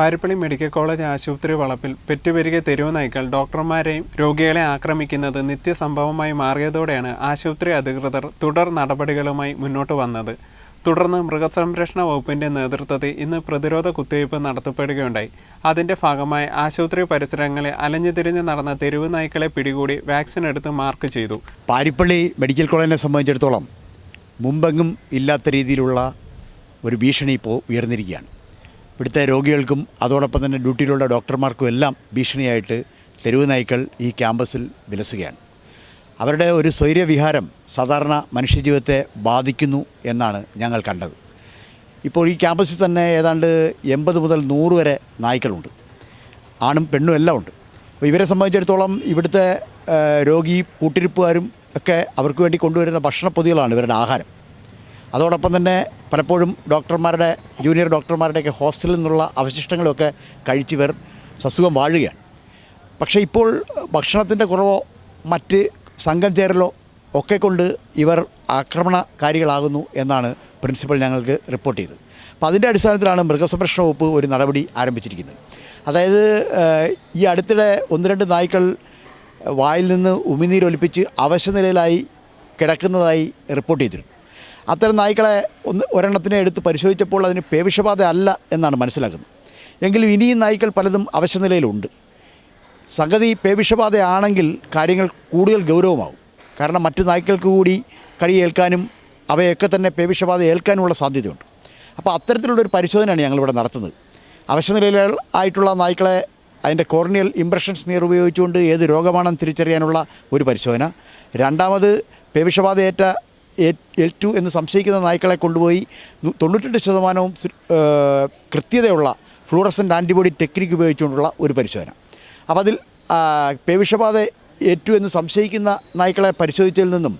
Parippally medical college ആശുപത്രി വളപ്പിൽ പെറ്റുപെരുകെ തെരുവ് നായ്ക്കൾ ഡോക്ടർമാരെയും രോഗികളെ ആക്രമിക്കുന്നത് നിത്യസംഭവമായി മാറിയതോടെയാണ് ആശുപത്രി അധികൃതർ തുടർ നടപടികളുമായി മുന്നോട്ട് വന്നത്. തുടർന്ന് മൃഗസംരക്ഷണ വകുപ്പിന്റെ നേതൃത്വത്തിൽ ഇന്ന് പ്രതിരോധ കുത്തിവയ്പ് നടത്തപ്പെടുകയുണ്ടായി. അതിന്റെ ഭാഗമായി ആശുപത്രി പരിസരങ്ങളെ അലഞ്ഞുതിരിഞ്ഞ് നടന്ന തെരുവ് നായ്ക്കളെ പിടികൂടി വാക്സിൻ എടുത്ത് മാർക്ക് ചെയ്തു. പാരിപ്പള്ളി മെഡിക്കൽ കോളേജിനെ സംബന്ധിച്ചിടത്തോളം മുമ്പെങ്ങും ഇല്ലാത്ത രീതിയിലുള്ള ഒരു ഭീഷണി ഇപ്പോൾ ഉയർന്നിരിക്കുകയാണ്. ഇവിടുത്തെ രോഗികൾക്കും അതോടൊപ്പം തന്നെ ഡ്യൂട്ടിയിലുള്ള ഡോക്ടർമാർക്കും എല്ലാം ഭീഷണിയായിട്ട് തെരുവ് നായ്ക്കൾ ഈ ക്യാമ്പസിൽ വിലസുകയാണ്. അവരുടെ ഒരു സ്വൈര്യവിഹാരം സാധാരണ മനുഷ്യജീവിതത്തെ ബാധിക്കുന്നു എന്നാണ് ഞങ്ങൾ കണ്ടത്. ഇപ്പോൾ ഈ ക്യാമ്പസിൽ തന്നെ ഏതാണ്ട് എൺപത് മുതൽ നൂറ് വരെ നായ്ക്കളുണ്ട്. ആണും പെണ്ണും എല്ലാം ഉണ്ട്. അപ്പോൾ ഇവരെ സംബന്ധിച്ചിടത്തോളം ഇവിടുത്തെ രോഗി കൂട്ടിരിപ്പുകാരും ഒക്കെ അവർക്ക് വേണ്ടി കൊണ്ടുവരുന്ന ഭക്ഷണപ്പൊതികളാണ് ഇവരുടെ ആഹാരം. അതോടൊപ്പം തന്നെ പലപ്പോഴും ഡോക്ടർമാരുടെ ജൂനിയർ ഡോക്ടർമാരുടെയൊക്കെ ഹോസ്റ്റലിൽ നിന്നുള്ള അവശിഷ്ടങ്ങളൊക്കെ കഴിച്ചിവർ സസുഖം വാഴുകയാണ്. പക്ഷേ ഇപ്പോൾ ഭക്ഷണത്തിന്റെ കുറവോ മറ്റ് സംഘം ചേരലോ ഒക്കെ കൊണ്ട് ഇവർ ആക്രമണകാരികളാകുന്നു എന്നാണ് പ്രിൻസിപ്പൽ ഞങ്ങൾക്ക് റിപ്പോർട്ട് ചെയ്തത്. അപ്പോൾ അതിന്റെ അടിസ്ഥാനത്തിലാണ് മൃഗസംരക്ഷണ വകുപ്പ് ഒരു നടപടി ആരംഭിച്ചിരിക്കുന്നത്. അതായത് ഈ അടുത്തിടെ ഒന്ന് രണ്ട് നായ്ക്കൾ വായിൽ നിന്ന് ഉമിനീരൊലിപ്പിച്ച് അവശനിലയിലായി കിടക്കുന്നതായി റിപ്പോർട്ട് ചെയ്തിരുന്നു അത്തരം നായ്ക്കളെ ഒന്ന് ഒരെണ്ണത്തിനെ എടുത്ത് പരിശോധിച്ചപ്പോൾ അതിന് പേവിഷബാധ അല്ല എന്നാണ് മനസ്സിലാക്കുന്നത്. എങ്കിലും ഇനിയും നായ്ക്കൾ പലതും അവശനിലയിലുണ്ട് സംഗതി പേവിഷബാധയാണെങ്കിൽ കാര്യങ്ങൾ കൂടുതൽ ഗൗരവമാകും കാരണം മറ്റു നായ്ക്കൾക്ക് കൂടി കടിയേൽക്കാനും അവയൊക്കെ തന്നെ പേവിഷബാധ ഏൽക്കാനുമുള്ള സാധ്യതയുണ്ട്. അപ്പോൾ അത്തരത്തിലുള്ള ഒരു പരിശോധനയാണ് ഞങ്ങളിവിടെ നടത്തുന്നത്. അവശനിലയിൽ ആയിട്ടുള്ള നായ്ക്കളെ അതിന്റെ കോർണിയൽ ഇംപ്രഷൻ സ്മിയർ ഉപയോഗിച്ചുകൊണ്ട് ഏത് രോഗമാണെന്ന് തിരിച്ചറിയാനുള്ള ഒരു പരിശോധന. രണ്ടാമത് പേവിഷബാധയേറ്റ ടു എന്ന് സംശയിക്കുന്ന നായ്ക്കളെ കൊണ്ടുപോയി തൊണ്ണൂറ്റെട്ട് ശതമാനവും കൃത്യതയുള്ള ഫ്ലൂറസന്റ് ആന്റിബോഡി ടെക്നിക്ക് ഉപയോഗിച്ചുകൊണ്ടുള്ള ഒരു പരിശോധന. അപ്പോൾ അതിൽ പേവിഷബാധ ഏറ്റു എന്ന് സംശയിക്കുന്ന നായ്ക്കളെ പരിശോധിച്ചതിൽ നിന്നും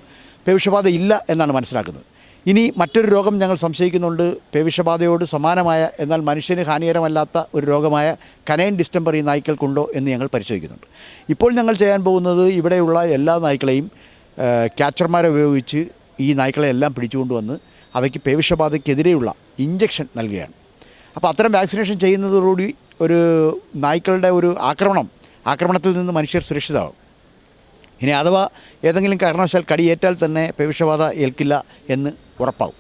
പേവിഷബാധ ഇല്ല എന്നാണ് മനസ്സിലാക്കുന്നത്. ഇനി മറ്റൊരു രോഗം ഞങ്ങൾ സംശയിക്കുന്നുണ്ട്. പേവിഷബാധയോട് സമാനമായ എന്നാൽ മനുഷ്യന് ഹാനികരമല്ലാത്ത ഒരു രോഗമായ കനൈൻ ഡിസ്റ്റംബർ ഈ നായ്ക്കൾക്കുണ്ടോ എന്ന് ഞങ്ങൾ പരിശോധിക്കുന്നുണ്ട്. ഇപ്പോൾ ഞങ്ങൾ ചെയ്യാൻ പോകുന്നത് ഇവിടെയുള്ള എല്ലാ നായ്ക്കളെയും ക്യാച്ചർമാരെ ഉപയോഗിച്ച് ഈ നായ്ക്കളെ എല്ലാം പിടിച്ചുകൊണ്ടുവന്ന് അവയ്ക്ക് പേവിഷബാധയ്ക്കെതിരെയുള്ള ഇഞ്ചക്ഷൻ നൽകുകയാണ്. അപ്പോൾ അത്തരം വാക്സിനേഷൻ ചെയ്യുന്നതോടുകൂടി ഒരു നായ്ക്കളുടെ ഒരു ആക്രമണം ആക്രമണത്തിൽ നിന്ന് മനുഷ്യർ സുരക്ഷിതമാകും ഇനി അഥവാ ഏതെങ്കിലും കാരണവശാൽ കടിയേറ്റാൽ തന്നെ പേവിഷബാധ ഏൽക്കില്ല എന്ന് ഉറപ്പാകും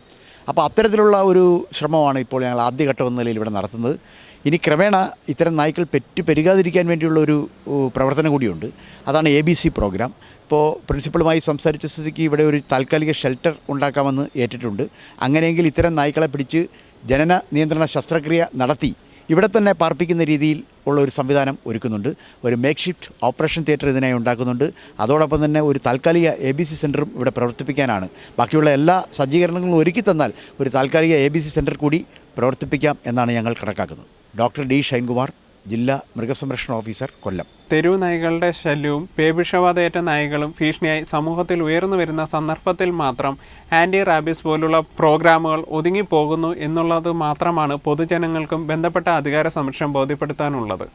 അപ്പോൾ അത്തരത്തിലുള്ള ഒരു ശ്രമമാണ് ഇപ്പോൾ ഞങ്ങൾ ആദ്യഘട്ടം നിലയിൽ ഇവിടെ നടത്തുന്നത്. ഇനി ക്രമേണ ഇത്തരം നായ്ക്കൾ പെറ്റ് പെരുകാതിരിക്കാൻ വേണ്ടിയുള്ള ഒരു പ്രവർത്തനം കൂടിയുണ്ട്. അതാണ് എ ബി സി പ്രോഗ്രാം ഇപ്പോൾ പ്രിൻസിപ്പളുമായി സംസാരിച്ച സ്ഥിതിക്ക് ഇവിടെ ഒരു താൽക്കാലിക ഷെൽട്ടർ ഉണ്ടാക്കാമെന്ന് ഏറ്റിട്ടുണ്ട്. അങ്ങനെയെങ്കിൽ ഇത്തരം നായ്ക്കളെ പിടിച്ച് ജനന നിയന്ത്രണ ശസ്ത്രക്രിയ നടത്തി ഇവിടെ തന്നെ പാർപ്പിക്കുന്ന രീതിയിൽ ഉള്ള ഒരു സംവിധാനം ഒരുക്കുന്നുണ്ട്. ഒരു മേക്ക് ഷിഫ്റ്റ് ഓപ്പറേഷൻ തിയേറ്റർ ഇതിനായി ഉണ്ടാക്കുന്നുണ്ട്. അതോടൊപ്പം തന്നെ ഒരു താൽക്കാലിക എ ബി സി സെന്ററും ഇവിടെ പ്രവർത്തിപ്പിക്കാനാണ്. ബാക്കിയുള്ള എല്ലാ സജ്ജീകരണങ്ങളും ഒരുക്കി തന്നാൽ ഒരു താൽക്കാലിക എ ബി സി സെന്റർ കൂടി പ്രവർത്തിപ്പിക്കാം എന്നാണ് ഞങ്ങൾ കണക്കാക്കുന്നത്. ഡോക്ടർ ഡി ഷൈൻകുമാർ ജില്ലാ മൃഗസംരക്ഷണ ഓഫീസർ കൊല്ലം. തെരുവ് നായ്ക്കളുടെ ശല്യവും പേവിഷബാധയേറ്റ നായ്ക്കളും ഭീഷണിയായി സമൂഹത്തിൽ ഉയർന്നു വരുന്ന സന്ദർഭത്തിൽ മാത്രം ആന്റി റാബീസ് പോലുള്ള പ്രോഗ്രാമുകൾ ഒതുങ്ങിപ്പോകുന്നു എന്നുള്ളത് മാത്രമാണ് പൊതുജനങ്ങൾക്കും ബന്ധപ്പെട്ട അധികാര സംരക്ഷണം ബോധ്യപ്പെടുത്താനുള്ളത്.